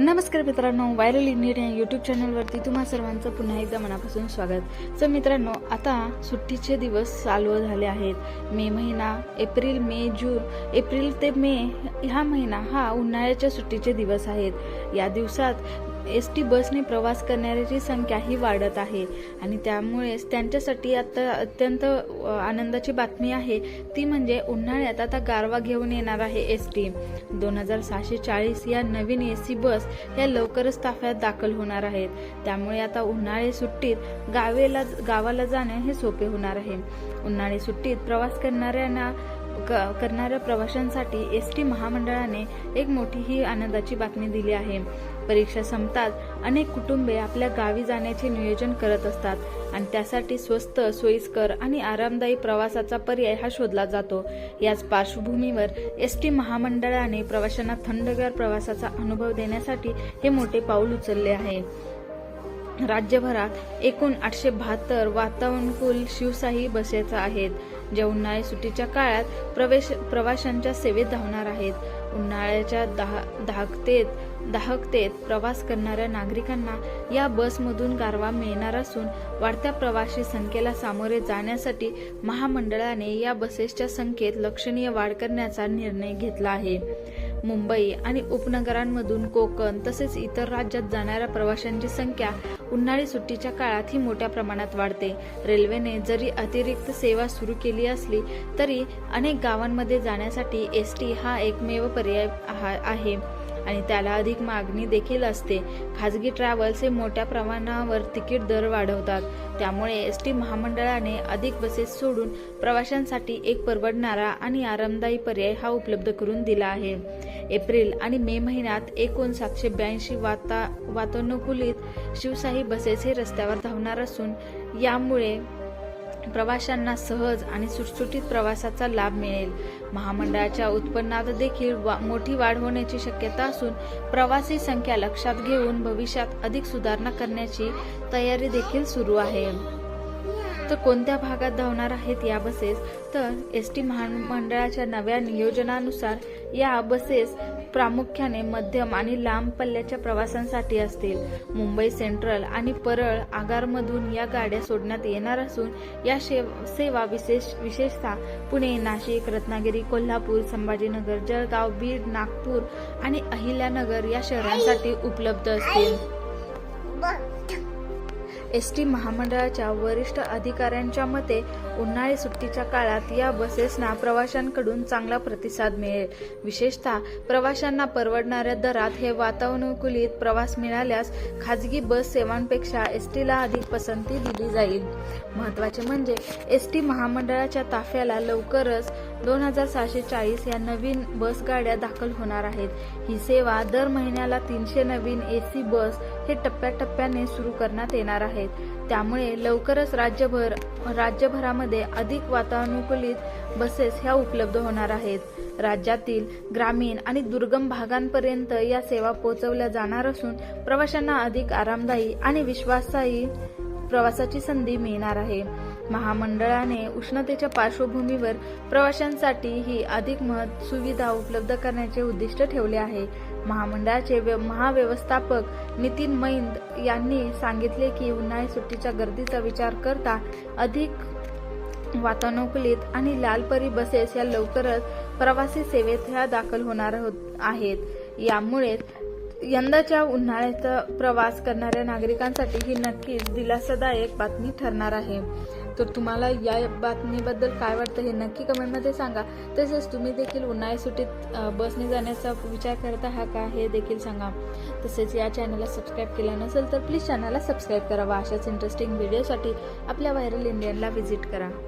नमस्कार मित्रांनो viral Indian या यूट्यूब चॅनलवरती तुम्हा सर्वांचं पुन्हा एकदा मनापासून स्वागत. तर मित्रांनो आता सुट्टीचे दिवस चालू झाले आहेत. मे महिना एप्रिल मे जून एप्रिल ते मे ह्या महिना हा उन्हाळ्याच्या सुट्टीचे दिवस आहेत. या दिवसात एस टी बसने प्रवास करणाऱ्याची संख्या ही वाढत आहे. आणि त्यामुळेच त्यांच्यासाठी आता अत्यंत आनंदाची बातमी आहे. ती म्हणजे उन्हाळ्यात आता गारवा घेऊन येणार आहे एस टी दोन हजार सहाशे चाळीस या नवीन ए सी बस या लवकरच ताफ्यात दाखल होणार आहेत. त्यामुळे आता उन्हाळी सुट्टीत गावेला गावाला जाणे हे सोपे होणार आहे. उन्हाळी सुट्टीत प्रवास करणाऱ्यांना करणाऱ्या प्रवाशांसाठी एस टी महामंडळाने एक मोठी ही आनंदाची बातमी दिली आहे. परीक्षा संपताच अनेक कुटुंबे आपल्या गावी जाण्याचे नियोजन करत असतात आणि त्यासाठी स्वस्त सोयीस्कर आणि आरामदायी प्रवासाचा पर्याय हा शोधला जातो. याच पार्श्वभूमीवर एस टी महामंडळाने प्रवाशांना थंडगार प्रवासाचा अनुभव देण्यासाठी हे मोठे पाऊल उचलले आहे. राज्यभरात एकूण आठशे बहात्तर वातावरणकुल शिवशाही बसेस आहेत. ज्या उन्हाळी सुट्टीच्या काळात प्रवेश प्रवाशांच्या सेवेत धावणार आहेत. उन्हाळ्याच्या दहा दाहकतेत दाहकतेत प्रवास करणाऱ्या नागरिकांना या बसमधून गारवा मिळणार असून वाढत्या प्रवासी संख्येला सामोरे जाण्यासाठी महामंडळाने या बसेसच्या संख्येत लक्षणीय वाढ करण्याचा निर्णय घेतला आहे. मुंबई आणि उपनगरांमधून कोकण तसेच इतर राज्यात जाणाऱ्या प्रवाशांची संख्या उन्हाळी सुट्टीच्या काळात ही मोठ्या प्रमाणात वाढते. रेल्वेने जरी अतिरिक्त सेवा सुरू केली असली तरी अनेक गावांमध्ये जाण्यासाठी एस टी हा एकमेव पर्याय हा- आहे. आणि त्याला अधिक मागणी देखील असते. खाजगी ट्रॅव्हल्स हे मोठ्या प्रमाणावर तिकीट दर वाढवतात. त्यामुळे एस टी महामंडळाने अधिक बसेस सोडून प्रवाशांसाठी एक परवडणारा आणि आरामदायी पर्याय हा उपलब्ध करून दिला आहे. एप्रिल आणि मे महिन्यात एकूण सातशे ब्याऐंशी वाता वातानुकूलित शिवशाही बसेस हे रस्त्यावर धावणार असून यामुळे प्रवाशांना सहज आणि सुटसुटीत प्रवासाचा लाभ मिळेल. महामंडळाच्या उत्पन्नात देखील वा- मोठी वाढ होण्याची शक्यता असून प्रवासी संख्या लक्षात घेऊन भविष्यात अधिक सुधारणा करण्याची तयारी देखील सुरू आहे. तर कोणत्या भागात धावणार आहेत या बसेस? तर एस टी महामंडळाच्या नव्या नियोजनानुसार या बसेस प्रामुख्याने मध्यम आणि लांब पल्ल्याच्या प्रवासांसाठी असतील. मुंबई सेंट्रल आणि परळ आगारमधून या गाड्या सोडण्यात येणार असून या शेव- सेवा विशेष विशेषतः पुणे नाशिक रत्नागिरी कोल्हापूर संभाजीनगर जळगाव बीड नागपूर आणि अहिल्यानगर या शहरांसाठी उपलब्ध असतील. एस टी महामंडळाच्या वरिष्ठ अधिकाऱ्यांच्या मते उन्हाळी सुट्टीच्या काळात या बसेसना प्रवाशांकडून चांगला प्रतिसाद मिळेल. विशेषतः प्रवाशांना परवडणाऱ्या दरात हे वातानुकूलित प्रवास मिळाल्यास खाजगी बस सेवांपेक्षा एस टीला अधिक पसंती दिली जाईल. महत्त्वाचे म्हणजे एस टी महामंडळाच्या ताफ्याला लवकरच दोन हजार सहाशे चाळीस या नवीन बस गाड्या दाखल होणार आहेत. ही सेवा दर महिन्याला तीनशे नवीन ए सी बस हे टप्प्याटप्प्याने सुरू करण्यात येणार आहेत. त्यामुळे लवकरच राज्यभर राज्यभरामध्ये अधिक वातानुकूलित बसेस ह्या उपलब्ध होणार आहेत. राज्यातील ग्रामीण आणि दुर्गम भागांपर्यंत या सेवा पोहोचवल्या जाणार असून प्रवाशांना अधिक आरामदायी आणि विश्वासाही प्रवासाची संधी मिळणार आहे. महामंडळाने उष्णतेच्या पार्श्वभूमीवर प्रवाशांसाठी ही अधिक महत् सुविधा उपलब्ध करण्याचे उद्दिष्ट ठेवले आहे. महामंडळाचे व्य- महाव्यवस्थापक नितीन मैंद यांनी सांगितले की उन्हाळी सुट्टीच्या गर्दीचा विचार करता अधिक वातानुकूलित आणि लालपरी बसेस या लवकरच प्रवासी सेवेत ह्या दाखल होणार होत- आहेत. यामुळे यंदाच्या उन्हाळ्याचा प्रवास करणाऱ्या नागरिकांसाठी ही नक्कीच दिलासादायक बातमी ठरणार आहे. तर तुम्हाला या बातमीबद्दल काय वाटतं हे नक्की कमेंटमध्ये सांगा. तसेच तुम्ही देखील उन्हाळी सुट्टीत बसने जाण्याचा विचार करत आहात का हे देखील सांगा. तसेच या चॅनलला सबस्क्राईब केलं नसेल तर प्लीज चॅनलला सबस्क्राईब करावा अशाच इंटरेस्टिंग व्हिडिओसाठी आपल्या व्हायरल इंडियनला व्हिजिट करा.